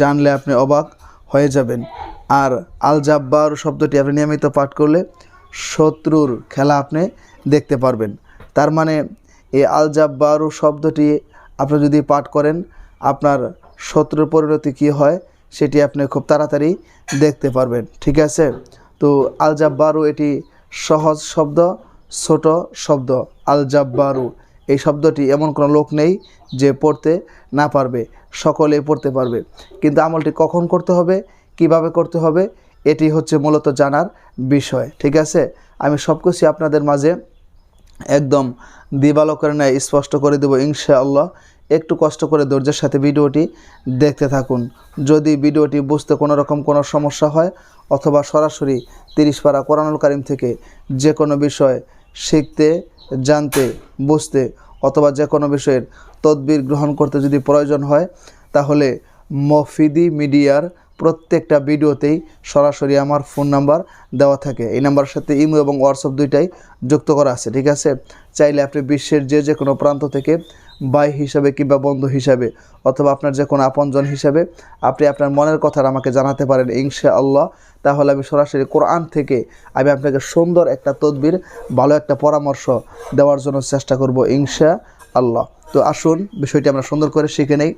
জানলে আপনি অবাক হয়ে যাবেন। আর আল জাব্বার শব্দটি আপনি নিয়মিত পাঠ করলে শত্রুর খেলা আপনি দেখতে পারবেন। তার মানে এই আল জাব্বারু শব্দটি আপনি যদি পাঠ করেন, আপনার শত্রুর পরিণতি কী হয় সেটি আপনি খুব তাড়াতাড়ি দেখতে পারবেন। ঠিক আছে? তো আল জাব্বারু এটি সহজ শব্দ, ছোট শব্দ। আল জাব্বারু এই শব্দটি এমন কোনো লোক নেই যে পড়তে না পারবে, সকলেই পড়তে পারবে। কিন্তু আমলটি কখন করতে হবে, কীভাবে করতে হবে, এটি হচ্ছে মূলত জানার বিষয়, ঠিক আছে? আমি সব কিছু আপনাদের মাঝে একদম দিবালকের ন্যায় স্পষ্ট করে দেবো, ইনশাআল্লাহ। একটু কষ্ট করে ধৈর্যের সাথে ভিডিওটি দেখতে থাকুন। যদি ভিডিওটি বুঝতে কোনো রকম কোনো সমস্যা হয়, অথবা সরাসরি তিরিশ পারা কোরআনুল কারিম থেকে যে কোনো বিষয় শিখতে জানতে, বুঝতে অথবা যে কোনো বিষয়ের তদবির গ্রহণ করতে যদি প্রয়োজন হয়, তাহলে মফিদি মিডিয়ার প্রত্যেকটা ভিডিওতেই সরাসরি আমার ফোন নাম্বার দেওয়া থাকে। এই নাম্বারের সাথে ইমো এবং হোয়াটসঅ্যাপ দুইটাই যুক্ত করা আছে, ঠিক আছে? চাইলে আপনি বিশ্বের যে যে কোনো প্রান্ত থেকে ভাই হিসাবে কিংবা বন্ধু হিসাবে অথবা আপনার যে কোনো আপনজন হিসাবে আপনি আপনার মনের কথা আমাকে জানাতে পারেন ইনশা আল্লাহ তাহলে আমি সরাসরি কোরআন থেকে আমি আপনাকে সুন্দর একটা তদবির, ভালো একটা পরামর্শ দেওয়ার জন্য চেষ্টা করব ইনশা আল্লাহ তো আসুন, বিষয়টি আমরা সুন্দর করে শিখে নেই।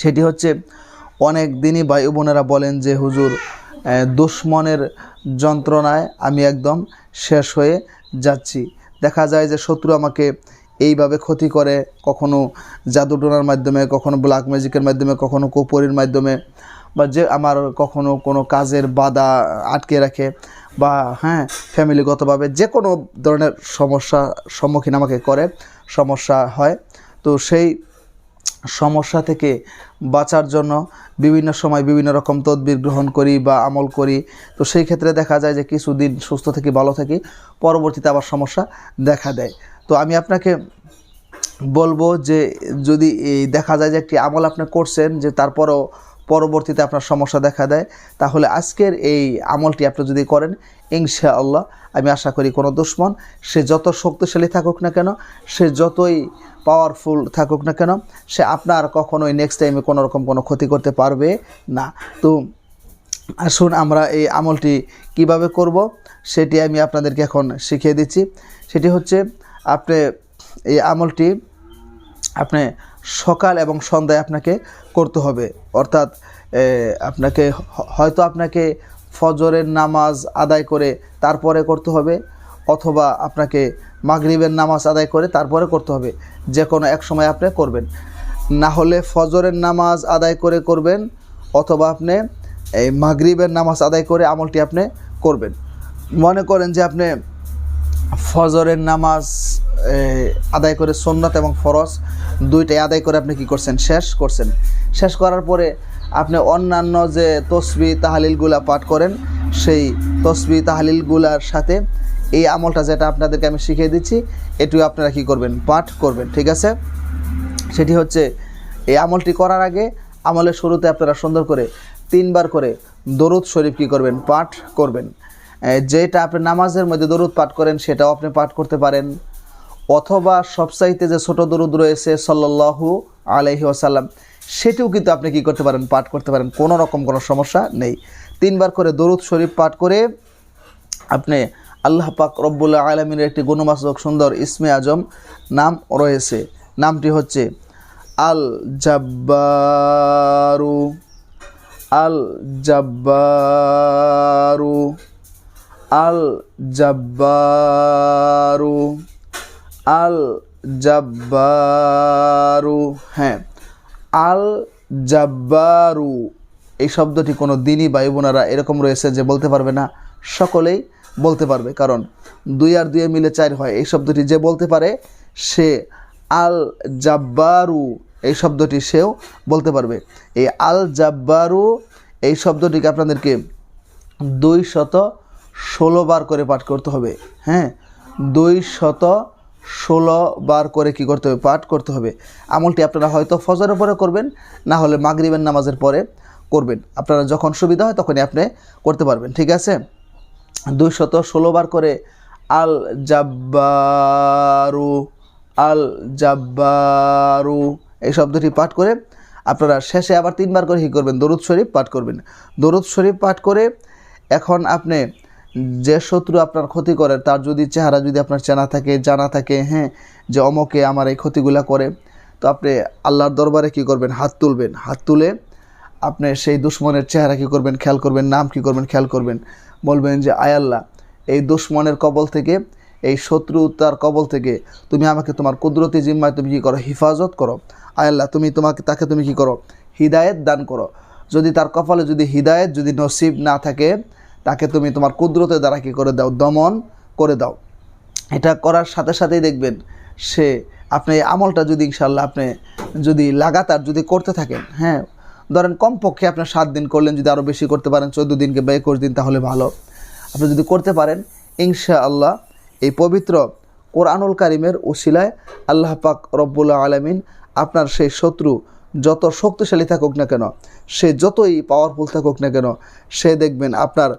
সেটি হচ্ছে, অনেক দিনই ভাই বোনেরা বলেন যে, হুজুর দুশ্মনের যন্ত্রণায় আমি একদম শেষ হয়ে যাচ্ছি। দেখা যায় যে শত্রু আমাকে এইভাবে ক্ষতি করে কখনো জাদুটোনার মাধ্যমে, কখনো ব্ল্যাক ম্যাজিকের মাধ্যমে, কখনো কোপরির মাধ্যমে, বা যে আমার কখনো কোনো কাজের বাধা আটকে রাখে, বা হ্যাঁ ফ্যামিলিগতভাবে যে কোনো ধরনের সমস্যা সম্মুখীন আমাকে করে, সমস্যা হয়। তো সেই সমস্যা থেকে বাঁচার জন্য বিভিন্ন সময় বিভিন্ন রকম তদবির গ্রহণ করি বা আমল করি। তো সেই ক্ষেত্রে দেখা যায় যে কিছুদিন সুস্থ থেকে, ভালো থাকি, পরবর্তীতে আবার সমস্যা দেখা দেয়। তো আমি আপনাকে বলব যে যদি দেখা যায় যে একটি আমল আপনি করছেন, যে তারপরও পরবর্তীতে আপনার সমস্যা দেখা দেয়। তাহলে আজকের এই আমলটি আপনি যদি করেন ইনশা আল্লাহ আমি আশা করি কোনো দুশ্মন, সে যত শক্তিশালী থাকুক না কেন, সে যতই পাওয়ারফুল থাকুক না কেন, সে আপনার কখনোই নেক্সট টাইমে কোনো রকম কোনো ক্ষতি করতে পারবে না। তো আসুন আমরা এই আমলটি কীভাবে করব, সেটি আমি আপনাদেরকে এখন শিখিয়ে দিচ্ছি। সেটি হচ্ছে, আপনি এই আমলটি, আপনি সকাল এবং সন্ধ্যায় আপনাকে করতে হবে। অর্থাৎ আপনাকে হয়তো আপনাকে ফজরের নামাজ আদায় করে তারপরে করতে হবে, অথবা আপনাকে মাগরিবের নামাজ আদায় করে তারপরে করতে হবে। যে কোনো এক সময় আপনি করবেন। না হলে ফজরের নামাজ আদায় করে করবেন, অথবা আপনি এই মাগরিবের নামাজ আদায় করে আমলটি আপনি করবেন। মনে করেন যে আপনি ফজরের নামাজ আদায় করে সুন্নত এবং ফরজ, দুইটাই আদায় করে আপনি কি করছেন? শেষ করছেন। শেষ করার পরে আপনি অন্যান্য যে তসবি তাহালিলগুলা পাঠ করেন, সেই তসবি তাহালিলগুলার সাথে এই আমলটা যেটা আপনাদেরকে আমি শিখিয়ে দিচ্ছি, এটিও আপনারা কি করবেন? পাঠ করবেন, ঠিক আছে? সেটি হচ্ছে, এই আমলটি করার আগে আমলের শুরুতে আপনারা সুন্দর করে তিনবার করে দরুদ শরীফ কী করবেন? পাঠ করবেন। যেটা আপনি নামাজের মধ্যে দরুদ পাঠ করেন, সেটাও আপনি পাঠ করতে পারেন। অথবা সবসাইতে যে ছোট দরুদ রয়েছে সাল্লাল্লাহু আলাইহি ওয়াসাল্লাম, সেটিও কিন্তু আপনি কি করতে পারেন, পাঠ করতে পারেন, কোনো রকম কোনো সমস্যা নেই। তিনবার করে দরুদ শরীফ পাঠ করে আপনি আল্লাহ পাক রব্বুল্লাহ আলমিনের একটি গুণবাচক সুন্দর ইসমে আজম নাম রয়েছে। নামটি হচ্ছে আল জাব্বারু আল জাব্বারু আল জাব্বারু আল জাব্বারু হ্যাঁ আল জাব্বারু এই শব্দটি কোনো দিনই ভাই এরকম রয়েছে যে বলতে পারবে না, সকলেই বলতে পারবে, কারণ দুই আর দুয়ে মিলে চার হয়। এই শব্দটি যে বলতে পারে, সে আল জাব্বারু এই শব্দটি সেও বলতে পারবে। এই আল জাব্বারু এই শব্দটিকে আপনাদেরকে দুই শত ষোলো বার করে পাঠ করতে হবে হ্যাঁ দুই শত ষোলো বার করে কি করতে হবে? পাঠ করতে হবে। আমলটি আপনারা হয়তো ফজরের পরে করবেন, না হলে মাগরিবের নামাজের পরে করবেন। আপনারা যখন সুবিধা হয় তখনই আপনি করতে পারবেন, ঠিক আছে? দুই শত ষোলো বার করে আল জাব্বারু আল জাব্বারু, এই শব্দটি পাঠ করে আপনারা শেষে আবার তিনবার করে কী করবেন? দরুদ শরীফ পাঠ করবেন। দরুদ শরীফ পাঠ করে এখন আপনি যে শত্রু আপনার ক্ষতি করে, তার যদি চেহারা যদি আপনার চেনা থাকে, জানা থাকে হ্যাঁ যে অমকে আমার এই ক্ষতিগুলা করে, তো আপনি আল্লাহর দরবারে কি করবেন? হাত তুলবেন। হাত তুলে আপনি সেই দুশ্মনের চেহারা কী করবেন? খেয়াল করবেন, নাম কী করবেন? খেয়াল করবেন। বলবেন যে, আয় আল্লাহ, এই দুশ্মনের কবল থেকে, এই শত্রু তার কবল থেকে তুমি আমাকে তোমার কুদরতি জিম্মায় তুমি কী করো? হিফাজত করো। আয় আল্লাহ, তুমি তোমাকে, তাকে তুমি কী করো? হিদায়েত দান করো। যদি তার কপালে যদি হিদায়েত, যদি নসিব না থাকে তাকে তুমি তোমার কুদরতের দ্বারা কী করে দাও? দমন করে দাও। এটা করার সাথে সাথেই দেখবেন সে আপনি এই আমলটা যদি ইনশাল্লাহ আপনি যদি লাগাতার যদি করতে থাকেন হ্যাঁ ধরেন কমপক্ষে আপনার সাত দিন করলেন, যদি আরও বেশি করতে পারেন, চোদ্দ দিনকে বা একুশ দিন তাহলে ভালো। আপনি যদি করতে পারেন ইনশা আল্লাহ এই পবিত্র কোরআনুল কারিমের উশিলায় আল্লাহ পাক রব্বুল্লা আলমিন আপনার সেই শত্রু যত শক্তিশালী থাকুক না কেন, সে যতই পাওয়ারফুল থাকুক না কেন, সে দেখবেন আপনার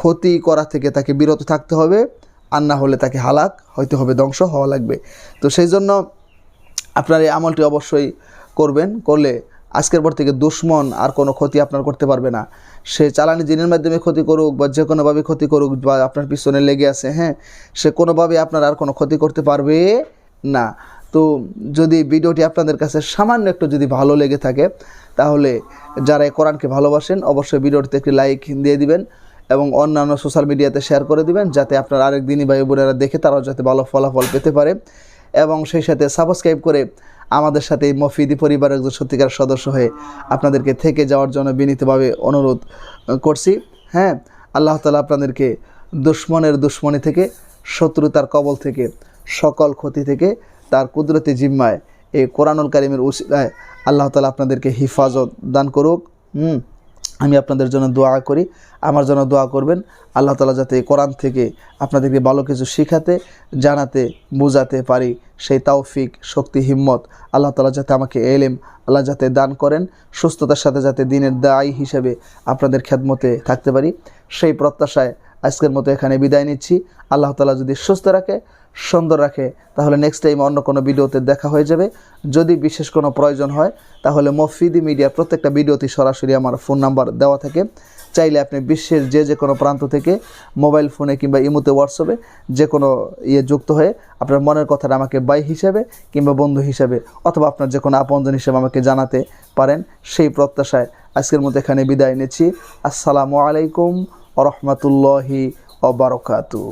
ক্ষতি করা থেকে তাকে বিরত থাকতে হবে, আর না হলে তাকে হালাক হইতে হবে, ধ্বংস হওয়া লাগবে। তো সেই জন্য আপনার এই আমলটি অবশ্যই করবেন, করলে আজকের পর থেকে দুশ্মন আর কোনো ক্ষতি আপনার করতে পারবে না। সে চালানি জিনের মাধ্যমে ক্ষতি করুক বা যে কোনোভাবে ক্ষতি করুক বা আপনার পিছনে লেগে আছে হ্যাঁ সে কোনোভাবে আপনার আর কোনো ক্ষতি করতে পারবে না। তো যদি ভিডিওটি আপনাদের কাছে সামান্য একটু যদি ভালো লেগে থাকে, তাহলে যারা এই কোরআনকে ভালোবাসেন, অবশ্যই ভিডিওটিতে একটি লাইক দিয়ে দিবেন। এবং অন্যান্য সোশ্যাল মিডিয়াতে শেয়ার করে দিবেন যাতে আপনার আরেক দিনই ভাই বোনেরা দেখে তারাও যাতে ভালো ফলাফল পেতে পারে। এবং সেই সাথে সাবস্ক্রাইব করে আমাদের সাথে মফিদি পরিবারের একজন সত্যিকার সদস্য হয়ে আপনাদেরকে থেকে যাওয়ার জন্য বিনীতভাবে অনুরোধ করছি। হ্যাঁ আল্লাহ তালা আপনাদেরকে দুশ্মনের দুশ্মনী থেকে, শত্রুতার কবল থেকে, সকল ক্ষতি থেকে তার কুদরতি জিম্মায় এই কোরআনুল কারিমের উসিলায় আল্লাহ তালা আপনাদেরকে হিফাজত দান করুক। হুম। আমি আপনাদের জন্য দোয়া করি। আমার জন্য দোয়া করবেন। আল্লাহ তালা যাতে কোরআন থেকে আপনাদেরকে ভালো কিছু শিখাতে, জানাতে, বোঝাতে পারি। সেই তাওফিক শক্তি, হিম্মত আল্লাহ তালা যাতে আমাকে এলেম, আল্লাহ যাতে দান করেন। সুস্থতার সাথে যাতে দিনের দায়ী হিসেবে আপনাদের খেদমতে থাকতে পারি। সেই প্রত্যাশায় আজকের মতো এখানে বিদায় নিচ্ছি। আল্লাহ তালা যদি সুস্থ রাখে সুন্দর রাখে, তাহলে নেক্সট টাইম অন্য কোনো ভিডিওতে দেখা হয়ে যাবে। যদি বিশেষ কোনো প্রয়োজন হয়, তাহলে মফিদি মিডিয়া প্রত্যেকটা ভিডিওতে সরাসরি আমার ফোন নাম্বার দেওয়া থাকে। চাইলে আপনি বিশ্বের যে যে কোনো প্রান্ত থেকে মোবাইল ফোনে কিংবা ইমোতে হোয়াটসঅ্যাপে যে কোনো ইয়ে যুক্ত হয়ে আপনার মনের কথাটা আমাকে বাই হিসাবে কিংবা বন্ধু হিসাবে অথবা আপনার যে কোনো আপনজন হিসেবে আমাকে জানাতে পারেন। সেই প্রত্যাশায় আজকের মতো এখানে বিদায় নিচ্ছি। আসসালামু আলাইকুম রহমতুল্লাহি অবরকাতু